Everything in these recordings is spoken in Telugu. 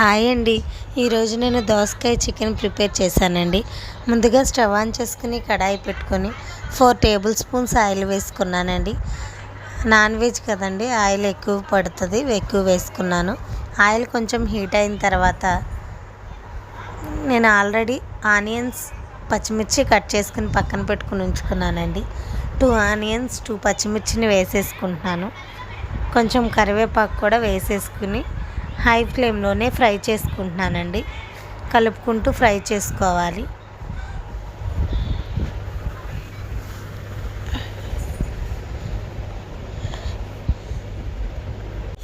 హాయ్ అండి. ఈరోజు నేను దోసకాయ చికెన్ ప్రిపేర్ చేశానండి. ముందుగా స్టవ్ ఆన్ చేసుకుని కడాయి పెట్టుకొని ఫోర్ టేబుల్ స్పూన్స్ ఆయిల్ వేసుకున్నానండి. నాన్ వెజ్ కదండి ఆయిల్ ఎక్కువ పడుతుంది ఎక్కువ వేసుకున్నాను. ఆయిల్ కొంచెం హీట్ అయిన తర్వాత నేను ఆల్రెడీ ఆనియన్స్ పచ్చిమిర్చి కట్ చేసుకుని పక్కన పెట్టుకుని ఉంచుకున్నానండి. టూ ఆనియన్స్ టూ పచ్చిమిర్చిని వేసేసుకుంటున్నాను. కొంచెం కరివేపాకు కూడా వేసేసుకుని హై ఫ్లేమ్లోనే ఫ్రై చేసుకుంటున్నానండి. కలుపుకుంటూ ఫ్రై చేసుకోవాలి.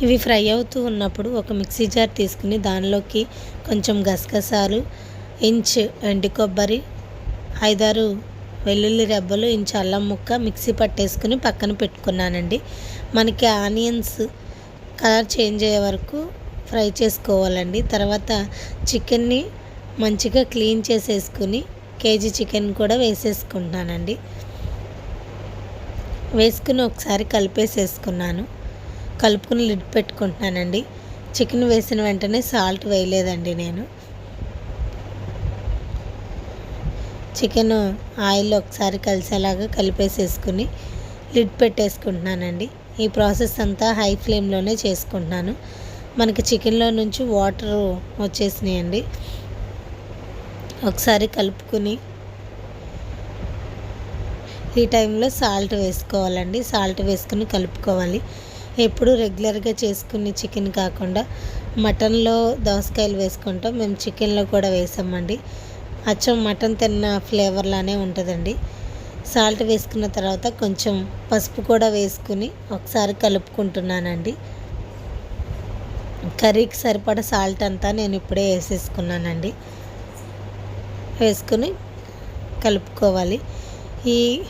ఇవి ఫ్రై అవుతూ ఉన్నప్పుడు ఒక మిక్సీ జార్ తీసుకుని దానిలోకి కొంచెం గసగసాలు ఇంచ్ ఎండి కొబ్బరి ఐదారు వెల్లుల్లి రెబ్బలు ఇంచు అల్లం ముక్క మిక్సీ పట్టేసుకుని పక్కన పెట్టుకున్నానండి. మనకి ఆనియన్స్ కలర్ చేంజ్ అయ్యే వరకు ఫ్రై చేసుకోవాలండి. తర్వాత చికెన్ని మంచిగా క్లీన్ చేసేసుకుని కేజీ చికెన్ కూడా వేసేసుకుంటున్నానండి వేసుకుని ఒకసారి కలిపేసేసుకున్నాను. కలుపుకుని లిడ్ పెట్టుకుంటున్నానండి చికెన్ వేసిన వెంటనే సాల్ట్ వేయలేదండి నేను. చికెన్ ఆయిల్ ఒకసారి కలిసేలాగా కలిపేసేసుకుని లిడ్ పెట్టేసుకుంటున్నానండి. ఈ ప్రాసెస్ అంతా హై ఫ్లేమ్లోనే చేసుకుంటున్నాను. మనకి చికెన్లో నుంచి వాటర్ వచ్చేసినాయండి. ఒకసారి కలుపుకుని ఈ టైంలో సాల్ట్ వేసుకోవాలండి. సాల్ట్ వేసుకుని కలుపుకోవాలి. ఎప్పుడు రెగ్యులర్గా చేసుకునే చికెన్ కాకుండా మటన్లో దోసకాయలు వేసుకుంటాం. మేము చికెన్లో కూడా వేసామండి. అచ్చం మటన్ తిన్న ఫ్లేవర్లానే ఉంటుందండి. సాల్ట్ వేసుకున్న తర్వాత కొంచెం పసుపు కూడా వేసుకుని ఒకసారి కలుపుకుంటున్నానండి. కర్రీకి సరిపడ సాల్ట్ అంతా నేను ఇప్పుడే వేసేసుకున్నానండి. వేసుకుని కలుపుకోవాలి. ఈ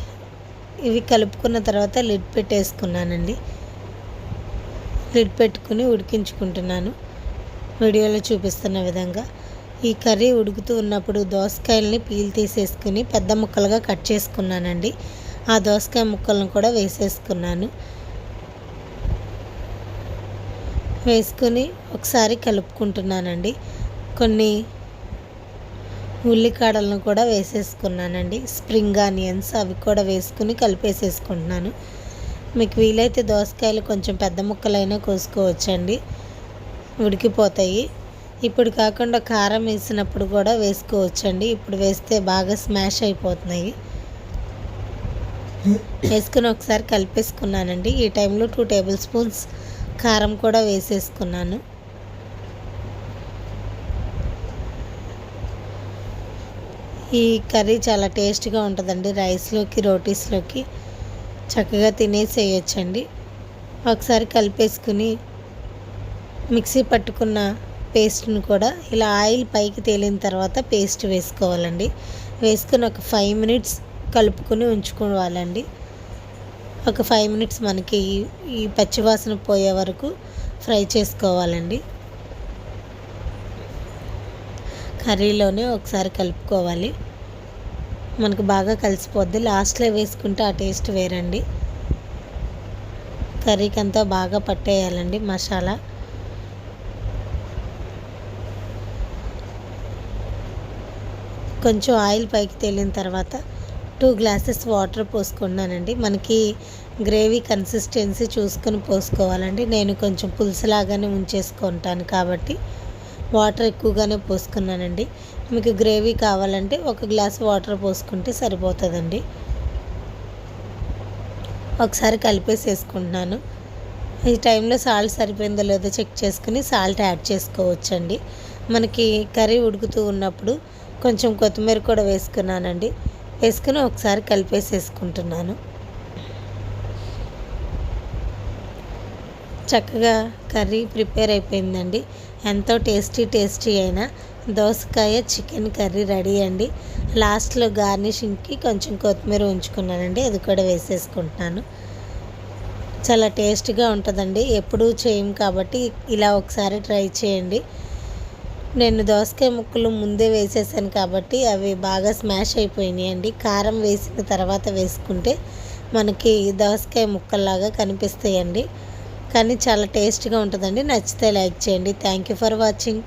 ఇవి కలుపుకున్న తర్వాత లిడ్ పెట్టేసుకున్నానండి లిడ్ పెట్టుకుని ఉడికించుకుంటున్నాను. వీడియోలో చూపిస్తున్న విధంగా ఈ కర్రీ ఉడుకుతూ ఉన్నప్పుడు దోసకాయలని పీల్ తీసేసుకుని పెద్ద ముక్కలుగా కట్ చేసుకున్నానండి. ఆ దోసకాయ ముక్కలను కూడా వేసేసుకున్నాను. వేసుకొని ఒకసారి కలుపుకుంటున్నానండి. కొన్ని ఉల్లికాడలను కూడా వేసేసుకున్నానండి. స్ప్రింగ్ ఆనియన్స్ అవి కూడా వేసుకుని కలిపేసేసుకుంటున్నాను. మీకు వీలైతే దోసకాయలు కొంచెం పెద్ద ముక్కలైనా కోసుకోవచ్చండి. ఉడికిపోతాయి. ఇప్పుడు కాకుండా కారం వేసినప్పుడు కూడా వేసుకోవచ్చండి. ఇప్పుడు వేస్తే బాగా స్మాష్ అయిపోతున్నాయి. వేసుకుని ఒకసారి కలిపేసుకున్నానండి. ఈ టైంలో టూ టేబుల్ స్పూన్స్ కారం కూడా వేసేసుకున్నాను. ఈ కర్రీ చాలా టేస్ట్గా ఉంటుందండి రైస్లోకి రోటీస్లోకి. చక్కగా తినేసేయచ్చండి. ఒకసారి కలిపేసుకుని మిక్సీ పట్టుకున్న పేస్ట్ని కూడా ఇలా ఆయిల్ పైకి తేలిన తర్వాత పేస్ట్ వేసుకోవాలండి. వేసుకుని ఒక ఫైవ్ మినిట్స్ కలుపుకొని ఉంచుకోవాలండి. ఒక ఫైవ్ మినిట్స్ మనకి ఈ పచ్చివాసన పోయే వరకు ఫ్రై చేసుకోవాలండి. కర్రీలోనే ఒకసారి కలుపుకోవాలి. మనకు బాగా కలిసిపోద్ది. లాస్ట్లో వేసుకుంటే ఆ టేస్ట్ వేరండి. కర్రీకి అంతా బాగా పట్టేయాలండి మసాలా. కొంచెం ఆయిల్ పైకి తేలిన తర్వాత టూ గ్లాసెస్ వాటర్ పోసుకున్నానండి. మనకి గ్రేవీ కన్సిస్టెన్సీ చూసుకొని పోసుకోవాలండి. నేను కొంచెం పులుసులాగానే ఉంచేసుకుంటాను కాబట్టి వాటర్ ఎక్కువగానే పోసుకున్నానండి. మీకు గ్రేవీ కావాలంటే ఒక గ్లాస్ వాటర్ పోసుకుంటే సరిపోతుందండి. ఒకసారి కలిపేసేసుకుంటున్నాను. ఈ టైంలో సాల్ట్ సరిపోయిందో లేదో చెక్ చేసుకుని సాల్ట్ యాడ్ చేసుకోవచ్చండి. మనకి కర్రీ ఉడుకుతూ ఉన్నప్పుడు కొంచెం కొత్తిమీర కూడా వేసుకున్నానండి. వేసుకుని ఒకసారి కలిపేసేసుకుంటున్నాను. చక్కగా కర్రీ ప్రిపేర్ అయిపోయిందండి. ఎంతో టేస్టీ టేస్టీ అయిన దోసకాయ చికెన్ కర్రీ రెడీ అండి. లాస్ట్లో గార్నిషింగ్కి కొంచెం కొత్తిమీర ఉంచుకున్నానండి. అది కూడా వేసేసుకుంటున్నాను. చాలా టేస్ట్గా ఉంటుందండి. ఎప్పుడూ చేయం కాబట్టి ఇలా ఒకసారి ట్రై చేయండి. నేను దోసకాయ ముక్కలు ముందే వేసేసాను కాబట్టి అవి బాగా స్మాష్ అయిపోయినాయి అండి. కారం వేసిన తర్వాత వేసుకుంటే మనకి దోసకాయ ముక్కల్లాగా కనిపిస్తాయండి. కానీ చాలా టేస్ట్గా ఉంటుందండి. నచ్చితే లైక్ చేయండి. Thank you for watching.